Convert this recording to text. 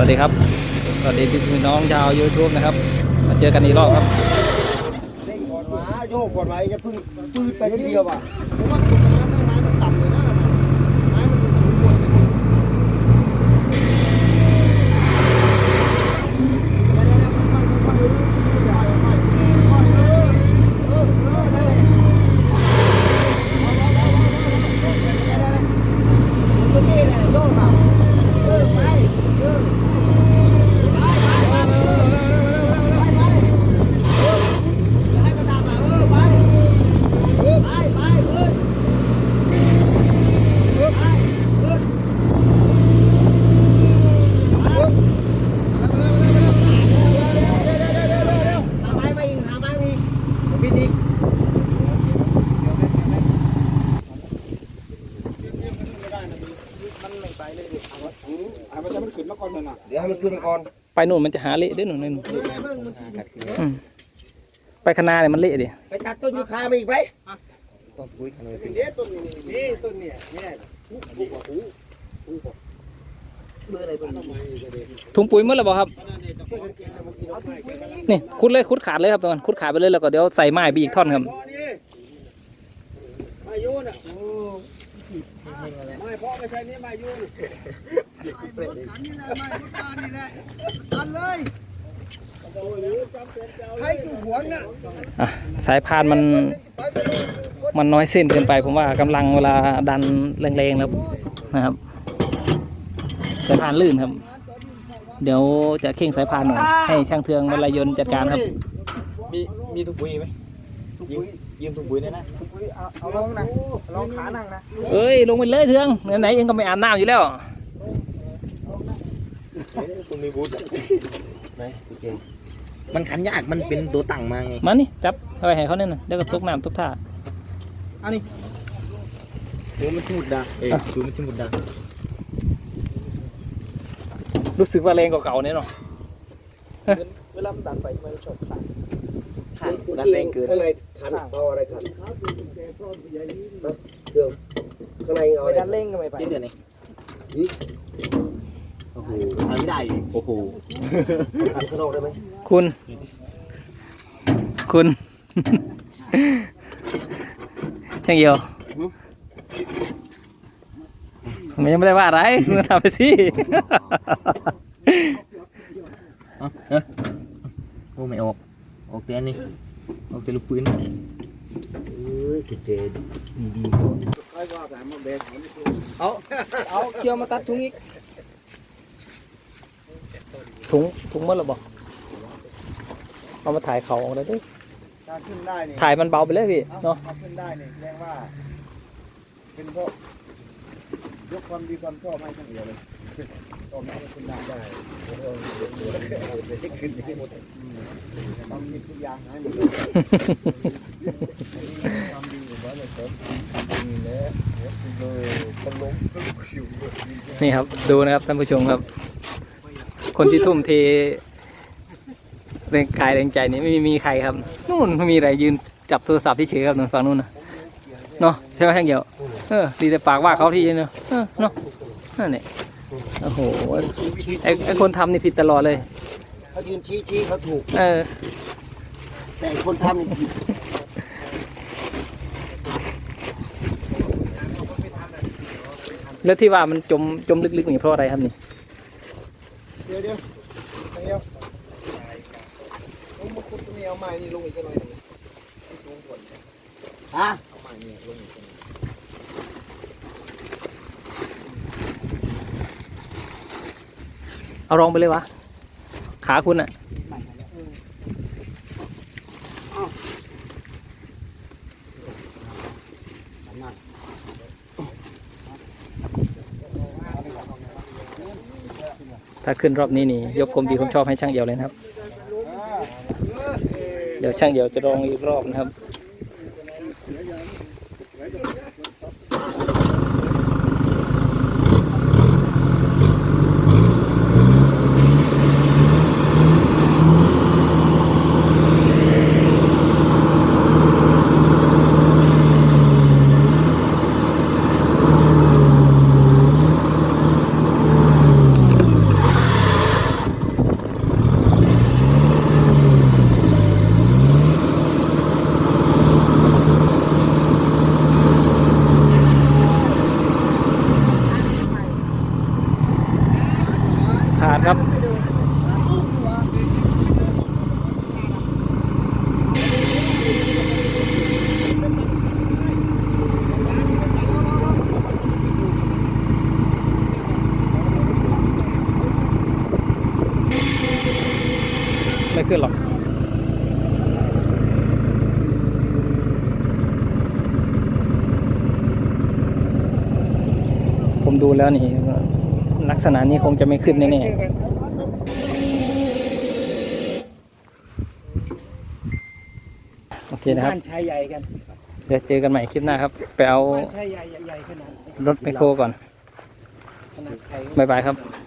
วัสดีครับ สวัสดีพี่น้องชาวยูทูบนะครับ มาเจอกันอีกรอบครับ เร่งก่อนวะโยกก่อนไว้จะพึ่งปืนไปนิดเดียวอะเพราะว่าตรงนั้นไม้มันต่ำเลยนะไม้มันสูงกว่าหาไม้มาอีกหาไม้มาอีกบินอีก เดี๋ยวให้มันขึ้นมาก่อนไปนู่นมันจะหาเละด้วยหนูนนอืมไปคณะเนี่ยมันเละดิไปตัดต้นยูคามาอีกไปต้นปุ้ยขนาดนี้ต้นนี้นี่ต้นเนี่ยเนี่ยหูหูหูหูเบอร์อะไรเบอร์ถุงปุ๋ยหมื่อไรบอกครับช่วยกันเก็บมากินเอาถุงปุ๋ยมานี่นี่คุดเลยคุดขาดเลยครับตอนคุดขาดไปเลยแล้วก็เดี๋ยวใส่ไม้ไปอีกท่อนครับ มายุน่ะ ไม่พ่อไม่ใช่นี่มายุอันเลยใครกูหวงน่ะอะสายพานมันมันน้อยเส้นเกินไปผมว่ากำลังเวลาดันแรงๆแล้วนะครับสายพานลื่นครับ เดี๋ยวจะเข่งสายพานหน่อยให้ช่างเทืองวรายนจัดการครับ มีมีถุงปุ๋ยไหมยืมยื ยืมถุงปุ๋ยได้นะเอาเอาลงนะลองขานั่งนะเอ้ยลงไปเลยเทืองไหนๆเองก็ไม่อาบน้ำอยู่แล้วคุณมีบูธไหนกูเจมันขันยากมันเป็นตัวตั้งมาไงมานี่จับเอาไปให้เขาเนี่ยนะเดี๋ยวก็ตกน้ำตกท่าดูมันชิมุดดาเอ้ยดูมันชิมุดดารู้สึกว่าแรงกว่าเก่าเนี่ยเนาะเวลามันดันไปมันชอบขาด ขันดันแรงเกินข้างในขันเอาอะไรขันเดิมข้างในเอาไปอะไรดันเร่งก็ไม่ไปเจ็ดเดือนเองโอ้โหทำไม่ได้อีกโอ้โหขันข้างนอกได้ไหมคุณ คุณ ช่างเหี่ยวผมยังไม่ได้ว่าอะไรคุณทำไปสิโอ้ไม่ออก ออกแต่อันนี่ออกแต่ลูกปืนเอ้ยกุญแจดีดีก่อนเอาเอาเคี่ยวมาตัดถุงอีกถุงถุงมันหรอบอกเอามาถ่ายเขาออกเลยดิถ้าขึ้นได้เนี่ยถ่ายมันเบาไปเลยพี่เอาเนาะเอาขึ้นได้เนี่ยแสดงว่า เป็นเพราะยกความดีความชอบให้ทั้งเดียวเลย ก็ไม่ให้ขึ้นได้ได้โอ้โหได้ขึ้นได้หมดอืมทำมีทุกอย่างให้หมดเลยความดีอยู่แล้วเลยผมนี่แหละคนล้มก็คิวนี่ครับดูนะครับท่านผู้ชมครับ คนที่ทุ่มเทแรงกายแรงใจนี่ไม่มีใครครับนู่นไม่มีอะไรยืนจับโทรศัพท์ที่เฉยครับทางฝั่งนู้นนะเนาะใช่ไหมช่างเหี่ยวเออดีแต่ปากว่าเขาที่เนาะเออเนาะนั่นแหละ โอ้โหไอไอคนทำนี่ผิดตลอดเลย เขายืนชี้ชี้เขาถูก เออ แต่คนทำนี่ผิดแล้วที่ว่ามันจมจมลึกๆนี่เพราะอะไรครับนี่เดี๋ยวเดี๋ยวเดี๋ยวลงมาขุดตรงนี้เอาไม้นี่ลงอีกหน่อยหนึ่งให้สูงกว่าฮะเอาไม้นี่ลงอีกหน่อย เอารองไปเลยวะ ขาคุณอะถ้าขึ้นรอบนี้นี่ ยกกลมดีผมชอบให้ช่างเดียวเลยนะครับ เดี๋ยวช่างเดียวจะลองอีกรอบนะครับ ผมดูแล้วนี่ ลักษณะนี้คงจะไม่ขึ้นแน่ๆโอเคนะครับบ้านชายใหญ่กันเดี๋ยวเจอกันใหม่คลิปหน้าครับ ไปเอาบ้านชายใหญ่ใหญ่ขนาดรถไมคโครก่อนขนาดใครบ๊ายบายครับเ